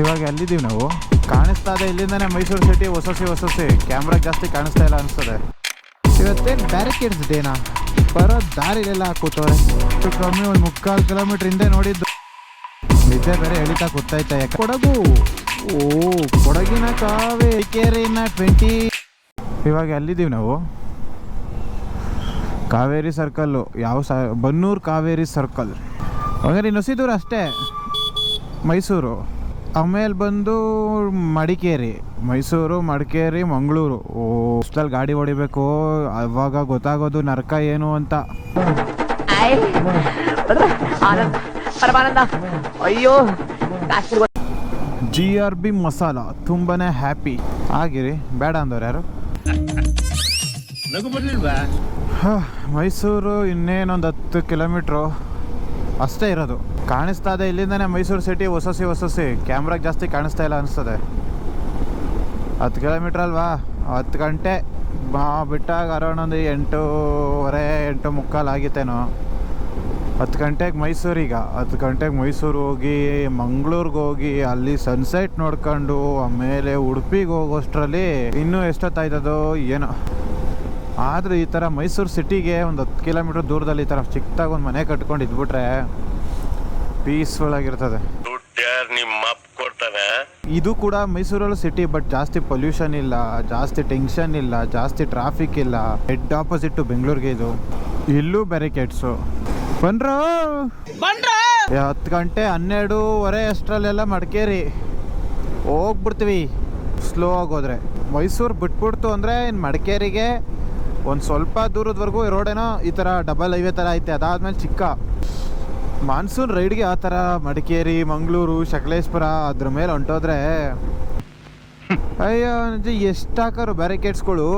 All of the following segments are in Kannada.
ಇವಾಗ ಅಲ್ಲಿದ್ದೀವಿ ನಾವು? ಕಾಣಿಸ್ತಾ ಇದೆ ಇಲ್ಲಿಂದನೇ ಮೈಸೂರು ಸಿಟಿ ಹೊಸಸಿ ಹೊಸಸಿ. ಕ್ಯಾಮ್ರಾ ಜಾಸ್ತಿ ಕಾಣಿಸ್ತಾ ಇಲ್ಲ ಅನಿಸ್ತದೆ. ಇವತ್ತೇನು ಬ್ಯಾರಿಕೇಡ್ಸ್ ಡೇನಾ ಬರೋ ದಾರಿಲೆಲ್ಲ ಕೂತವ್ರೆ. ಇಷ್ಟು ಕಮ್ಮಿ ಒಂದು ಮುಕ್ಕಾಲು ಕಿಲೋಮೀಟ್ರ್ ಹಿಂದೆ ನೋಡಿದ್ದು. ನಿದ್ದೆ ಬೇರೆ ಎಳಿತಾ ಕೂತೈತೆ ಯಾಕೆ? ಕೊಡಗು. ಓ, ಕೊಡಗಿನ ಕಾವೇ. ಕೇರಿನ ಟ್ವೆಂಟಿ ಇವಾಗ ಅಲ್ಲಿದ್ದೀವಿ ನಾವು? ಕಾವೇರಿ ಸರ್ಕಲ್ಲು ಯಾವ ಸ, ಬನ್ನೂರು ಕಾವೇರಿ ಸರ್ಕಲ್ ಹಂಗಾರೆ ಇನ್ನು ದೂರ ಅಷ್ಟೇ. ಮೈಸೂರು. ಆಮೇಲೆ ಬಂದು ಮಡಿಕೇರಿ ಮೈಸೂರು ಮಡಿಕೇರಿ ಮಂಗಳೂರು. ಓ ಅಷ್ಟಲ್ಲಿ ಗಾಡಿ ಹೊಡಿಬೇಕು ಅವಾಗ ಗೊತ್ತಾಗೋದು ನರಕ ಏನು ಅಂತ. ಅಯ್ಯೋ ಜಿ ಆರ್ ಬಿ ಮಸಾಲ ತುಂಬಾನೇ ಹ್ಯಾಪಿ ಆಗಿರಿ ಬೇಡ ಅಂದವ್ರು ಯಾರು? ಮೈಸೂರು ಇನ್ನೇನೊಂದು ಹತ್ತು ಕಿಲೋಮೀಟ್ರು ಅಷ್ಟೇ ಇರೋದು. ಕಾಣಿಸ್ತಾ ಇದೆ ಇಲ್ಲಿಂದನೇ ಮೈಸೂರು ಸಿಟಿ ಹೊಸಸಿ ಹೊಸಸಿ. ಕ್ಯಾಮ್ರಾಗೆ ಜಾಸ್ತಿ ಕಾಣಿಸ್ತಾ ಇಲ್ಲ ಅನಿಸ್ತದೆ. ಹತ್ತು ಕಿಲೋಮೀಟ್ರ್ ಅಲ್ವಾ? ಹತ್ತು ಗಂಟೆ. ಬಿಟ್ಟಾಗ ಅರೌಂಡ್ ಒಂದು ಎಂಟೂವರೆ, ಎಂಟು ಮುಕ್ಕಾಲು ಆಗಿತ್ತೇನೋ. ಹತ್ತು ಗಂಟೆಗೆ ಮೈಸೂರಿಗೆ ಹತ್ತು ಗಂಟೆಗೆ ಮೈಸೂರು ಹೋಗಿ, ಮಂಗ್ಳೂರ್ಗೆ ಹೋಗಿ, ಅಲ್ಲಿ ಸನ್ಸೆಟ್ ನೋಡ್ಕೊಂಡು, ಆಮೇಲೆ ಉಡುಪಿಗೆ ಹೋಗೋಷ್ಟರಲ್ಲಿ ಇನ್ನೂ ಎಷ್ಟೊತ್ತಾಯ್ತದೋ ಏನೋ. ಆದ್ರೆ ಈ ಥರ ಮೈಸೂರು ಸಿಟಿಗೆ ಒಂದು ಹತ್ತು ಕಿಲೋಮೀಟ್ರ್ ದೂರದಲ್ಲಿ ಈ ಥರ ಚಿಕ್ಕದಾಗಿ ಒಂದು ಮನೆ ಕಟ್ಕೊಂಡು ಇದ್ಬಿಟ್ರೆ ಪೀಸ್ಫುಲ್ ಆಗಿರ್ತದೆ ಇದು ಕೂಡ ಮೈಸೂರಲ್ಲೂ ಸಿಟಿ ಬಟ್ ಜಾಸ್ತಿ ಪೊಲ್ಯೂಷನ್ ಇಲ್ಲ ಜಾಸ್ತಿ ಟೆನ್ಷನ್ ಇಲ್ಲ ಜಾಸ್ತಿ ಟ್ರಾಫಿಕ್ ಇಲ್ಲ. ಹೆಡ್ ಆಪೋಸಿಟ್ ಬೆಂಗಳೂರಿಗೆ ಇದು. ಇಲ್ಲೂ ಬ್ಯಾರಿಕೇಡ್ಸು. ಬಂದ್ರ! ಹತ್ತು ಗಂಟೆ ಹನ್ನೆರಡೂವರೆ ಅಷ್ಟರಲ್ಲೆಲ್ಲ ಮಡಿಕೇರಿ. ಹೋಗ್ಬಿಡ್ತೀವಿ. ಸ್ಲೋ ಆಗೋದ್ರೆ ಮೈಸೂರು ಬಿಟ್ಬಿಡ್ತು ಅಂದರೆ ಇನ್ನು ಮಡಿಕೇರಿಗೆ ಒಂದು ಸ್ವಲ್ಪ ದೂರದವರೆಗೂ ರೋಡೇನೋ ಈ ಥರ ಡಬಲ್ ಹೈವೇ ಥರ ಐತೆ, ಅದಾದಮೇಲೆ ಚಿಕ್ಕ. ಮಾನ್ಸೂನ್ ರೈಡ್ಗೆ ಆ ಥರ ಮಡಿಕೇರಿ, ಮಂಗಳೂರು ಸಕಲೇಶ್ಪುರ ಅದ್ರ ಮೇಲೆ ಹೊಂಟೋದ್ರೆ. ಅಯ್ಯೋ ನಿಜ ಎಷ್ಟು ಹಾಕೋರು ಬ್ಯಾರಿಕೇಡ್ಸ್ಗಳು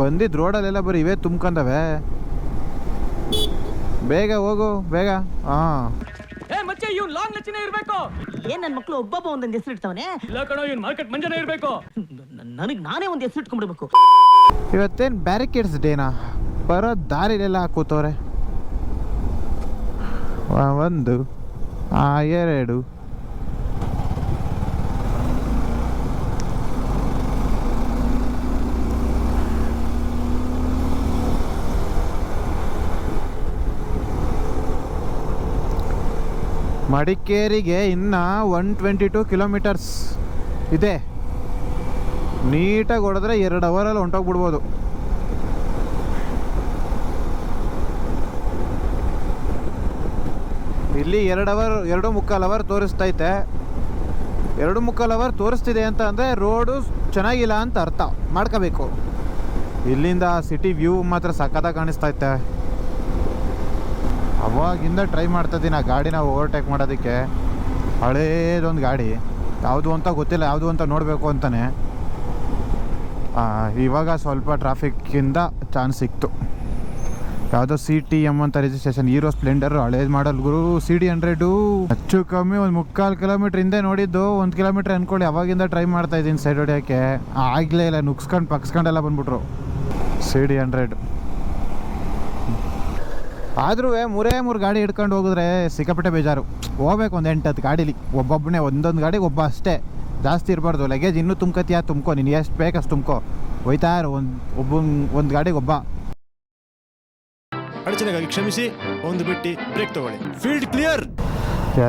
ಬಂದಿದ್ದು ರೋಡಲ್ಲೆಲ್ಲ ಬರೀ ಇವೇ ತುಂಬ್ಕೊಂಡವೆ. ಬೇಗ ಹೋಗು, ಬೇಗ. ಹಾಂ. ಲಚ್ಚಿನೇ ಇರ್ಬೇಕು. ಏನ್ ನನ್ ಮಕ್ಳು ಒಬ್ಬೊಬ್ಬ ಒಂದೊಂದು ಹೆಸರು ಇಡ್ತಾವನೆ? ಇಲ್ಲ ಕಣೋ ಇವ್ನ್ ಮಾರ್ಕೆಟ್ ಮಂಜನೇ ಇರ್ಬೇಕು. ನನಗ್ ನಾನೇ ಒಂದು ಹೆಸರು ಇಟ್ಕೊಂಡ್ಬಿಡ್ಬೇಕು. ಇವತ್ತೇನು ಬ್ಯಾರಿಕೇಡ್ಸ್ ಡೇನಾ ಬರೋ ದಾರಿಲೆಲ್ಲ ಕೂತವ್ರೆ ವ- ಒಂದು ಆ ಎರಡು. ಮಡಿಕೇರಿಗೆ ಇನ್ನ ಒನ್ ಟ್ವೆಂಟಿ ಟು ಕಿಲೋಮೀಟರ್ಸ್ ಇದೆ. ನೀಟಾಗಿ ಹೊಡೆದ್ರೆ ಎರಡು ಅವರಲ್ಲಿ ಹೊಂಟೋಗ್ಬಿಡ್ಬೋದು. ಇಲ್ಲಿ ಎರಡು ಅವರ್ ಎರಡು ಮುಕ್ಕಾಲು ಅವರ್ ತೋರಿಸ್ತೈತೆ ಎರಡು ಮುಕ್ಕಾಲು ಅವರ್ ತೋರಿಸ್ತಿದೆ ಅಂತ ಅಂದರೆ ರೋಡು ಚೆನ್ನಾಗಿಲ್ಲ ಅಂತ ಅರ್ಥ. ಮಾಡ್ಕೋಬೇಕು. ಇಲ್ಲಿಂದ ಸಿಟಿ ವ್ಯೂ ಮಾತ್ರ ಸಖತ್ತಾಗಿ ಕಾಣಿಸ್ತೈತೆ ಅವಾಗಿಂದ ಟ್ರೈ ಮಾಡ್ತಿದ್ದೀನಿ ಆ ಗಾಡಿನ ಓವರ್ಟೇಕ್ ಮಾಡೋದಕ್ಕೆ. ಹಳೇದೊಂದು ಗಾಡಿ. ಯಾವುದು ಅಂತ ಗೊತ್ತಿಲ್ಲ ಯಾವುದು ಅಂತ ನೋಡಬೇಕು ಅಂತಾನೆ. ಆ, ಇವಾಗ ಸ್ವಲ್ಪ ಟ್ರಾಫಿಕ್ಕಿಂದ ಚಾನ್ಸ್ ಸಿಕ್ತು. ಯಾವುದೋ ಸಿ ಟಿ ಎಂ ಅಂತ ರಿಜಿಸ್ಟ್ರೇಷನ್ ಹೀರೋ ಸ್ಪ್ಲೆಂಡರ್ ಹಳೇದು ಮಾಡಲ್ ಗುರು ಸಿ ಡಿ ಹಂಡ್ರೆಡು ಹೆಚ್ಚು ಕಮ್ಮಿ ಒಂದು ಮುಕ್ಕಾಲು ಕಿಲೋಮೀಟ್ರ್ ಹಿಂದೆ ನೋಡಿದ್ದು ಒಂದು ಕಿಲೋಮೀಟ್ರ್ ಅಂದ್ಕೊಳ್ಳಿ ಅವಾಗಿಂದ ಟ್ರೈ ಮಾಡ್ತಾ ಇದ್ದೀನಿ ಸೈಡ್ ಹೊಡೆಯೋಕ್ಕೆ. ಆಗಲೇ ಇಲ್ಲ ನುಗ್ಸ್ಕೊಂಡು ಪಕ್ಸ್ಕೊಂಡೆಲ್ಲ ಬಂದ್ಬಿಟ್ರು. ಸಿ ಡಿ ಹಂಡ್ರೆಡ್ ಆದ್ರೂ ಮೂರೇ ಮೂರು ಗಾಡಿ ಹಿಡ್ಕೊಂಡು ಹೋಗಿದ್ರೆ ಸಿಕ್ಕಾಪಟ್ಟೆ ಬೇಜಾರು. ಹೋಗ್ಬೇಕು ಒಂದು ಎಂಟು ಹತ್ತು ಗಾಡೀಲಿ. ಒಬ್ಬೊಬ್ಬನೇ ಒಂದೊಂದು ಗಾಡಿಗೆ ಒಬ್ಬ ಅಷ್ಟೇ. ಜಾಸ್ತಿ ಇರಬಾರ್ದು. ಲಗೇಜ್ ಇನ್ನೂ ತುಂಬ್ಕತಿಯಾ ತುಂಬ್ಕೊ. ನೀನು ಎಷ್ಟು ಬೇಕು ಅಷ್ಟು ತುಂಬ್ಕೊ. ಹೋಯ್ತಾ ಇರು. ಒಂದು ಒಬ್ಬ ಒಂದು ಗಾಡಿಗೆ ಒಬ್ಬ. ಅಡಚಣೆಗಾಗಿ ಕ್ಷಮಿಸಿ ಒಂದು ಬಿಟ್ಟು ಬ್ರೇಕ್ ತಗೊಳ್ಳಿ. Field clear!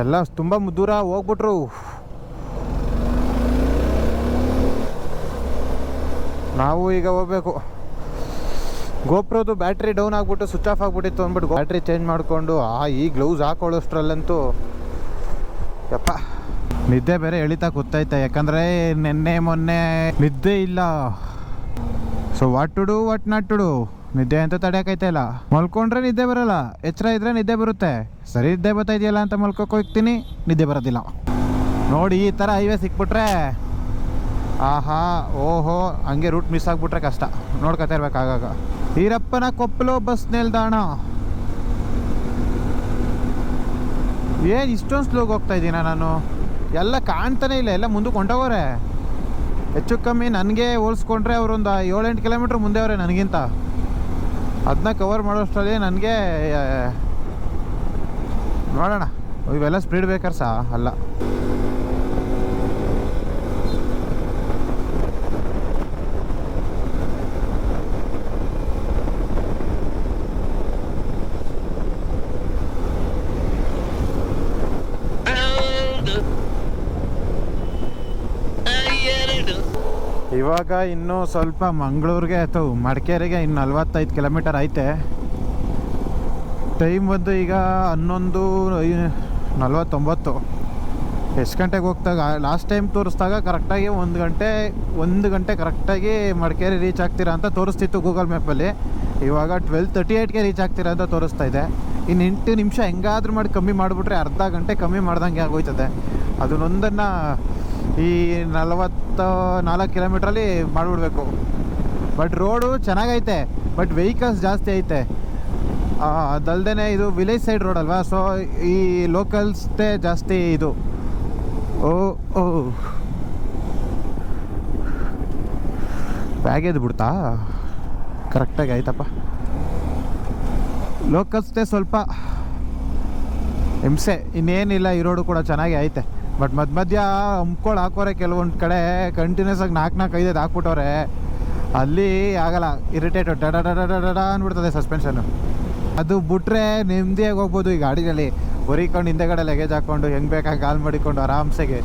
ಎಲ್ಲ ತುಂಬ ದೂರ ಹೋಗ್ಬಿಟ್ರು. ನಾವು ಈಗ ಹೋಗ್ಬೇಕು. ಗೋಪ್ರದು ಬ್ಯಾಟ್ರಿ ಡೌನ್ ಆಗ್ಬಿಟ್ಟು ಸ್ವಿಚ್ ಆಫ್ ಆಗ್ಬಿಟ್ಟಿತ್ತು ಅಂದ್ಬಿಟ್ಟು ಬ್ಯಾಟ್ರಿ ಚೇಂಜ್ ಮಾಡಿಕೊಂಡು, ಆ, ಈ ಗ್ಲೌಸ್ ಹಾಕೊಳ್ಳೋಷ್ಟ್ರಲ್ಲಂತೂ ಯಪ್ಪ. ನಿದ್ದೆ ಬೇರೆ ಎಳಿತಾ ಕೂತೈತೆ. ಯಾಕಂದರೆ ನಿನ್ನೆ, ಮೊನ್ನೆ ನಿದ್ದೆ ಇಲ್ಲ. So what to do what not to do ನಿದ್ದೆ ಅಂತ ತಡೆಯೋಕೈತೆ ಇಲ್ಲ. ಮಲ್ಕೊಂಡ್ರೆ ನಿದ್ದೆ ಬರಲ್ಲ. ಎಚ್ಚರ ಇದ್ರೆ ನಿದ್ದೆ ಬರುತ್ತೆ. ಸರಿ, ನಿದ್ದೆ ಬರ್ತಾ ಇದೆಯಲ್ಲ ಅಂತ ಮಲ್ಕೋಕ್ ಹೋಗ್ತೀನಿ. ನಿದ್ದೆ ಬರೋದಿಲ್ಲ. ನೋಡಿ, ಈ ಥರ ಹೈವೇ ಸಿಕ್ಬಿಟ್ರೆ, ಆಹಾ, ಓಹೋ, ಹಂಗೆ ರೂಟ್ ಮಿಸ್ ಆಗಿಬಿಟ್ರೆ ಕಷ್ಟ. ನೋಡ್ಕೊತಾ ಇರ್ಬೇಕಾಗಾಗ ಈರಪ್ಪನ ಕೊಪ್ಪಲು ಬಸ್ ನಿಲ್ದಾಣ ಏನು ಇಷ್ಟೊಂದು ಸ್ಲೋಗ್ ಹೋಗ್ತಾ ಇದ್ದೀನ ನಾನು? ಎಲ್ಲ ಕಾಣ್ತಾನೆ ಇಲ್ಲ, ಎಲ್ಲ ಮುಂದಕ್ಕೆ ಹೊಂಟೋಗೋರೆ ಹೆಚ್ಚು ಕಮ್ಮಿ ನನಗೆ ಹೋಲಿಸ್ಕೊಂಡ್ರೆ ಅವರೊಂದು ಏಳೆಂಟು ಕಿಲೋಮೀಟ್ರ್ ಮುಂದೆ ಅವರೇ ನನಗಿಂತ. ಅದನ್ನ ಕವರ್ ಮಾಡೋಷ್ಟರಲ್ಲಿ ನನಗೆ ನೋಡೋಣ. ಇವೆಲ್ಲ ಸ್ಪೀಡ್ ಬೇಕರ್ಸ ಅಲ್ಲ. ಇವಾಗ ಇನ್ನೂ ಸ್ವಲ್ಪ ಮಂಗಳೂರಿಗೆ ಅಥವಾ ಮಡಿಕೇರಿಗೆ ಇನ್ನು ನಲ್ವತ್ತೈದು ಕಿಲೋಮೀಟರ್ ಐತೆ. ಟೈಮ್ ಬಂದು ಈಗ ಹನ್ನೊಂದು ನಲ್ವತ್ತೊಂಬತ್ತು. ಎಷ್ಟು ಗಂಟೆಗೆ ಹೋಗ್ತಾಗ ಲಾಸ್ಟ್ ಟೈಮ್ ತೋರಿಸ್ದಾಗ ಕರೆಕ್ಟಾಗಿ ಒಂದು ಗಂಟೆ ಒಂದು ಗಂಟೆ ಕರೆಕ್ಟಾಗಿ ಮಡಿಕೇರಿ ರೀಚ್ ಆಗ್ತೀರಾ ಅಂತ ತೋರಿಸ್ತಿತ್ತು ಗೂಗಲ್ ಮ್ಯಾಪಲ್ಲಿ ಇವಾಗ ಟ್ವೆಲ್ ತರ್ಟಿ ಏಯ್ಟ್ಗೆ ರೀಚ್ ಆಗ್ತೀರಾ ಅಂತ ತೋರಿಸ್ತಾ ಇದೆ. ಇನ್ನು ಎಂಟು ನಿಮಿಷ ಹೆಂಗಾದ್ರೂ ಮಾಡಿ ಕಮ್ಮಿ ಮಾಡಿಬಿಟ್ರೆ ಅರ್ಧ ಗಂಟೆ ಕಮ್ಮಿ ಮಾಡ್ದಂಗೆ ಆಗೋಯ್ತದೆ. ಅದನ್ನೊಂದನ್ನು ಈ ನಲವತ್ತ ನಾಲ್ಕು ಕಿಲೋಮೀಟ್ರಲ್ಲಿ ಮಾಡಿಬಿಡ್ಬೇಕು. ಬಟ್ ರೋಡು ಚೆನ್ನಾಗೈತೆ ಬಟ್ ವೆಹಿಕಲ್ಸ್ ಜಾಸ್ತಿ ಐತೆ. ಆ, ಅದಲ್ದೇನೆ ಇದು ವಿಲೇಜ್ ಸೈಡ್ ರೋಡ್ ಅಲ್ವಾ? ಸೊ ಈ ಲೋಕಲ್ಸ್ದೇ ಜಾಸ್ತಿ ಇದು. ಓ ಓ. ಬ್ಯಾಗ್ ಎದ್ದು ಬಿಡ್ತಾ ಕರೆಕ್ಟಾಗಿ ಆಯ್ತಪ್ಪ. ಲೋಕಲ್ಸ್ದೇ ಸ್ವಲ್ಪ ಹಿಂಸೆ ಇನ್ನೇನಿಲ್ಲ ಈ ರೋಡು ಕೂಡ ಚೆನ್ನಾಗಿ ಐತೆ. ಬಟ್ ಮಧ್ಯ ಮಧ್ಯ ಹಂಪ್ಕೊಂಡು ಹಾಕೋರೆ ಕೆಲವೊಂದು ಕಡೆ ಕಂಟಿನ್ಯೂಸ್ ಆಗಿ ನಾಲ್ಕು ನಾಲ್ಕು ಐದೈದು ಹಾಕ್ಬಿಟ್ಟವ್ರೆ. ಅಲ್ಲಿ ಆಗಲ್ಲ ಇರಿಟೇಟ್ ಡ ಡಡ ಡಡ ಅಂದ್ಬಿಡ್ತದೆ ಸಸ್ಪೆನ್ಷನ್ ಅದು ಬಿಟ್ರೆ ನೆಮ್ಮದಿಯಾಗಿ ಹೋಗ್ಬೋದು ಈ ಗಾಡಿಯಲ್ಲಿ. ಹೊರಿಕೊಂಡು ಹಿಂದೆಗಡೆ ಲಗೇಜ್ ಹಾಕ್ಕೊಂಡು ಹೆಂಗೆ ಬೇಕಾಗಿ ಕಾಲ್ ಮಾಡಿಕೊಂಡು ಆರಾಮ್ಸೆಗೆ.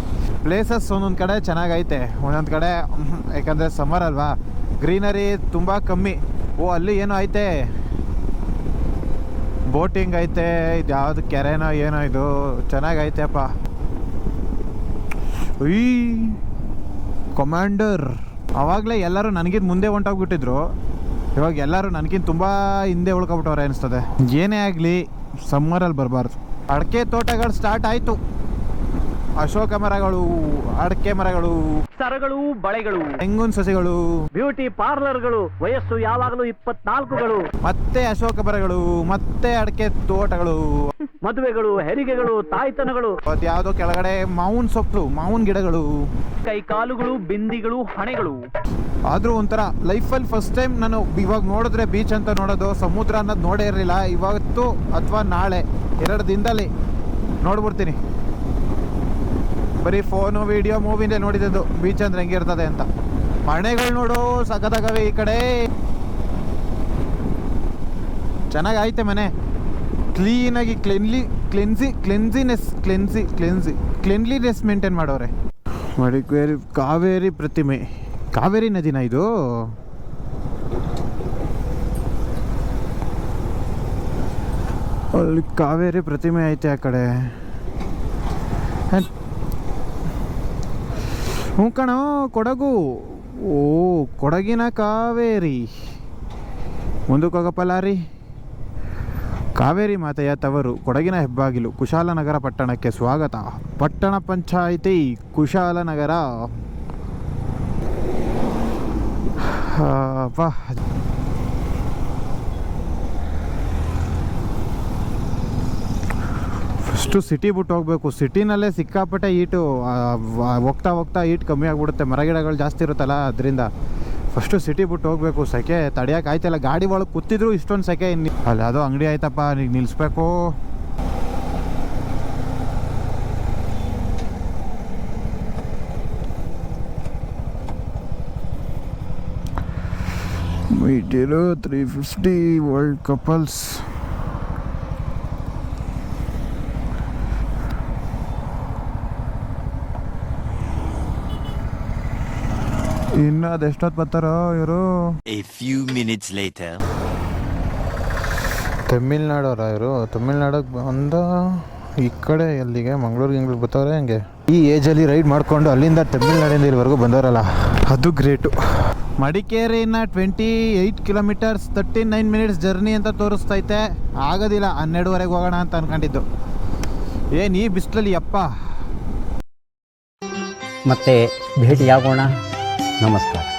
ಪ್ಲೇಸಸ್ ಒಂದೊಂದು ಕಡೆ ಚೆನ್ನಾಗೈತೆ. ಒಂದೊಂದು ಕಡೆ ಯಾಕಂದರೆ ಸಮ್ಮರ್ ಅಲ್ವಾ. ಗ್ರೀನರಿ ತುಂಬ ಕಮ್ಮಿ. ಓ, ಅಲ್ಲಿ ಏನೋ ಐತೆ. ಬೋಟಿಂಗ್ ಐತೆ ಇದು ಯಾವುದು ಕೆರೆನೋ ಏನೋ ಇದು. ಚೆನ್ನಾಗೈತೆಪ್ಪ ಉಯ್ ಕಮಾಂಡರ್ ಅವಾಗಲೇ ಎಲ್ಲರೂ ನನಗಿಂತ ಮುಂದೆ ಹೊಂಟೋಗ್ಬಿಟ್ಟಿದ್ರು. ಇವಾಗ ಎಲ್ಲರೂ ನನಗಿಂತ ತುಂಬ ಹಿಂದೆ ಉಳ್ಕೊಬಿಟ್ಟವ್ರೆ ಅನಿಸ್ತದೆ. ಏನೇ ಆಗಲಿ ಸಮ್ಮರಲ್ಲಿ ಬರಬಾರ್ದು. ಅಡಿಕೆ ತೋಟಗಳು ಸ್ಟಾರ್ಟ್ ಆಯಿತು. ಅಶೋಕ ಮರಗಳು ಅಡಕೆ ಮರಗಳು ಸರಗಳು ಬಳೆಗಳು ತೆಂಗಿನ ಸಸಿಗಳು ಬ್ಯೂಟಿ ಪಾರ್ಲರ್ಗಳು ವಯಸ್ಸು ಯಾವಾಗಲೂ ಇಪ್ಪತ್ನಾಲ್ಕುಗಳು ಮತ್ತೆ ಅಶೋಕ ಮರಗಳು ಮತ್ತೆ ಅಡಕೆ ತೋಟಗಳು. ಮದುವೆಗಳು ಹೆರಿಗೆಗಳು ತಾಯ್ತನಗಳು ಯಾವುದೋ ಕೆಳಗಡೆ ಮಾವಿನ ಸೊಪ್ಪು ಮಾವಿನ ಗಿಡಗಳು. ಕೈ ಕಾಲುಗಳು ಬಿಂದಿಗಳು ಹಣೆಗಳು. ಆದ್ರೂ ಒಂಥರ ಲೈಫಲ್ಲಿ ಫಸ್ಟ್ ಟೈಮ್ ನಾನು ಇವಾಗ ನೋಡಿದ್ರೆ ಬೀಚ್ ಅಂತ ನೋಡೋದು ಸಮುದ್ರ ಅನ್ನೋದು ನೋಡೇ ಇರಲಿಲ್ಲ. ಇವತ್ತು ಅಥವಾ ನಾಳೆ ಎರಡು ದಿನದಲ್ಲಿ ನೋಡ್ಬಿಡ್ತೀನಿ. ಬರೀ ಫೋನು ವಿಡಿಯೋ ಮೂವಿನೇ ನೋಡಿದ್ದು ಬೀಚ್ ಅಂದ್ರೆ ಹೆಂಗಿರ್ತದೆ ಅಂತ. ಮನೆಗಳು ನೋಡು ಸಖತ್ತಾಗವೆ ಈ ಕಡೆ. ಚೆನ್ನಾಗೈತೆ ಮನೆ. ಕ್ಲೀನಾಗಿ ಕ್ಲೆನ್ಲಿ ಕ್ಲೆನ್ಸಿ ಕ್ಲೆನ್ಸಿನೆಸ್ ಕ್ಲೆನ್ಸಿ ಕ್ಲೆನ್ಸಿ ಕ್ಲೆನ್ಲಿನೆಸ್ ಮೇಂಟೈನ್ ಮಾಡೋರೆ. ಮಡಿಕೇರಿ, ಕಾವೇರಿ ಪ್ರತಿಮೆ. ಕಾವೇರಿ ನದಿನ ಇದು? ಅಲ್ಲಿ ಕಾವೇರಿ ಪ್ರತಿಮೆ ಐತೆ ಆ ಕಡೆ. ಹ್ಞೂ ಕಣೋ, ಕೊಡಗು. ಓ, ಕೊಡಗಿನ ಕಾವೇರಿ. ಮುಂದಕ್ಕೆ ಕಾವೇರಿ ಮಾತೆಯ ತವರು, ಕೊಡಗಿನ ಹೆಬ್ಬಾಗಿಲು ಕುಶಾಲನಗರ ಪಟ್ಟಣಕ್ಕೆ ಸ್ವಾಗತ. ಪಟ್ಟಣ ಪಂಚಾಯಿತಿ ಕುಶಾಲನಗರ ಸಿಟಿ ಬಿಟ್ಟು ಹೋಗ್ಬೇಕು. ಸಿಟಿನಲ್ಲೇ ಸಿಕ್ಕಾಪಟ್ಟೆ ಈಟು ಹೋಗ್ತಾ ಹೋಗ್ತಾ ಈಟ್ ಕಮ್ಮಿ ಆಗಿಬಿಡುತ್ತೆ. ಮರಗಿಡಗಳು ಜಾಸ್ತಿ ಇರುತ್ತಲ್ಲ ಅದರಿಂದ. ಫಸ್ಟು ಸಿಟಿ ಬಿಟ್ಟು ಹೋಗ್ಬೇಕು. ಸೆಕೆ ತಡಿಯಕ್ಕೆ ಆಯ್ತಲ್ಲ. ಗಾಡಿ ಒಳಗೆ ಕೂತಿದ್ರು ಇಷ್ಟೊಂದು ಸೆಕೆ ಇನ್ನು. ಅಲ್ಲಿ ಯಾವುದೋ ಅಂಗಡಿ ಆಯ್ತಪ್ಪ. ನೀವು ನಿಲ್ಲಿಸ್ಬೇಕು meter three fifty world couples ಇನ್ನು ಅದೆಷ್ಟೊತ್ತು ಬರ್ತಾರೋ ಇವರು? ಎ ಫ್ಯೂ ಮಿನಿಟ್ಸ್ ಲೇಟರ್ ತಮಿಳ್ನಾಡವ್ರ ಇವರು? ತಮಿಳ್ನಾಡಿಗೆ ಬಂದ ಈ ಕಡೆ ಎಲ್ಲಿಗೆ? ಮಂಗ್ಳೂರಿಗೆ ಗಿಂಗ್ಳೂರು ಬರ್ತಾವ್ರೆ ಹಂಗೆ? ಈ ಏಜಲ್ಲಿ ರೈಡ್ ಮಾಡ್ಕೊಂಡು ಅಲ್ಲಿಂದ ತಮಿಳ್ನಾಡಿಂದ ಇಲ್ಲಿವರೆಗೂ ಬಂದವರಲ್ಲ. ಅದು great ಮಡಿಕೇರಿನ twenty eight kilometers thirty nine minutes journey ಅಂತ ತೋರಿಸ್ತೈತೆ. ಆಗೋದಿಲ್ಲ ಹನ್ನೆರಡುವರೆಗೆ ಹೋಗೋಣ ಅಂತ ಅನ್ಕೊಂಡಿದ್ದು. ಏನು ಈ ಬಿಸಿಲಲ್ಲಿ ಅಪ್ಪ. ಮತ್ತೆ ಭೇಟಿಯಾಗೋಣ. नमस्कार।